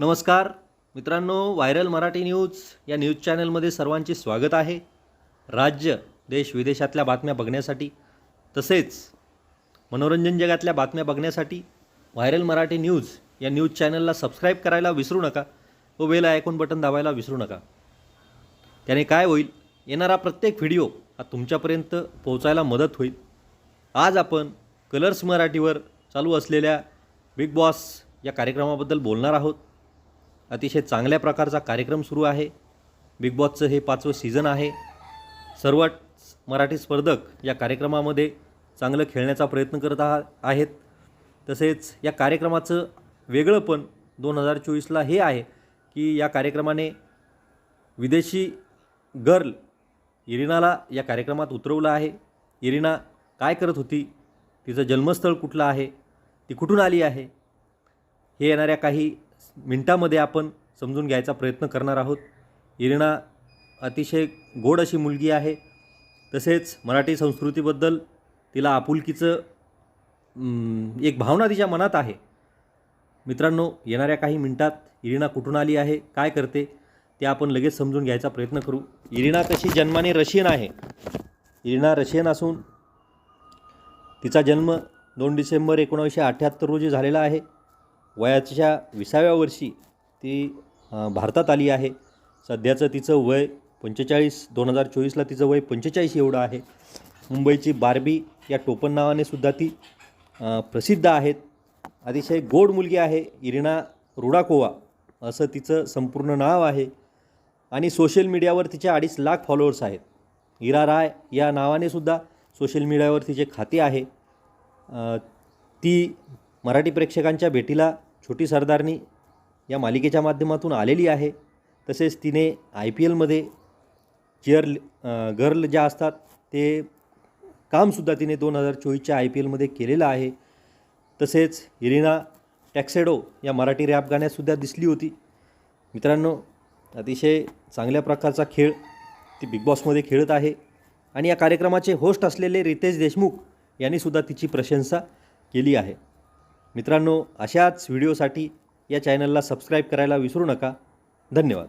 नमस्कार. मित्रांनो viral Marathi news या न्यूज चॅनलमध्ये सर्वांचे स्वागत आहे. राज्य देश विदेशातल्या बातम्या बघण्यासाठी तसेच मनोरंजन जगातल्या बातम्या बघण्यासाठी व्हायरल मराठी न्यूज या न्यूज चॅनलला सबस्क्राईब करायला विसरू नका व बेल आयकॉन बटन दाबायला विसरू नका. त्याने काय होईल? येणारा प्रत्येक व्हिडिओ हा तुमच्यापर्यंत पोहोचायला मदत होईल. आज आपण कलर्स मराठीवर चालू असलेल्या बिग बॉस या कार्यक्रमाबद्दल बोलणार आहोत. अतिशय चांगल्या प्रकारचा कार्यक्रम सुरू आहे. बिग बॉसचं हे पाचवं सीझन आहे. सर्व मराठी स्पर्धक या कार्यक्रमामध्ये चांगलं खेळण्याचा प्रयत्न करत आहात आहेत. तसेच या कार्यक्रमाचं वेगळं पण दोन हजार चोवीसला हे आहे की या कार्यक्रमाने विदेशी गर्ल इरिनाला या कार्यक्रमात उतरवलं आहे. इरिना काय करत होती? तिचं जन्मस्थळ कुठलं आहे? ती कुठून आली आहे? हे येणाऱ्या काही मिनटामध्ये आपण समजून घ्यायचा प्रयत्न करणार आहोत. इरिना अतिशय गोड अशी मुलगी आहे. तसेच मराठी संस्कृतीबद्दल तिला आपुलकीचं एक भावना तिच्या मनात आहे. मित्रांनो येणाऱ्या काही मिनटात इरिना कुठून आली आहे काय करते ते आपण लगेच समजून घ्यायचा प्रयत्न करू. इरिना कशी जन्माने रशियन आहे? इरिना रशियन असून तिचा जन्म दोन डिसेंबर एकोणावीसशे अठ्ठ्याहत्तर रोजी झालेला आहे. वयाच्या विसाव्या वर्षी ती भारतात आली आहे. सध्याचं तिचं वय पंचेचाळीस दोन हजार चोवीसला तिचं वय पंचेचाळीस एवढं आहे. मुंबईची बार्बी या टोपण नावाने सुद्धा ती प्रसिद्ध आहेत. अतिशय गोड मुलगी आहे इरिना रुडाकोवा असं तिचं संपूर्ण नाव आहे. आणि सोशल मीडियावर तिचे अडीच लाख फॉलोअर्स आहेत. इरा राय या नावाने सुद्धा सोशल मीडियावर तिचे खाते आहे. ती मराठी प्रेक्षकांच्या भेटीला छोटी सरदारनी या मालिकेच्या माध्यमातून आलेली आहे. तसेच तिने आय पी एलमध्ये चेअर गर्ल ज्या असतात ते कामसुद्धा तिने दोन हजार चोवीसच्या आय पी एलमध्ये केलेलं आहे. तसेच इरिना टॅक्सेडो या मराठी रॅप गाण्यातसुद्धा दिसली होती. मित्रांनो अतिशय चांगल्या प्रकारचा खेळ ती बिग बॉसमध्ये खेळत आहे. आणि या कार्यक्रमाचे होस्ट असलेले रितेश देशमुख यांनीसुद्धा तिची प्रशंसा केली आहे. मित्रांनो अशाच व्हिडिओसाठी या चॅनलला सबस्क्राईब करायला विसरू नका. धन्यवाद.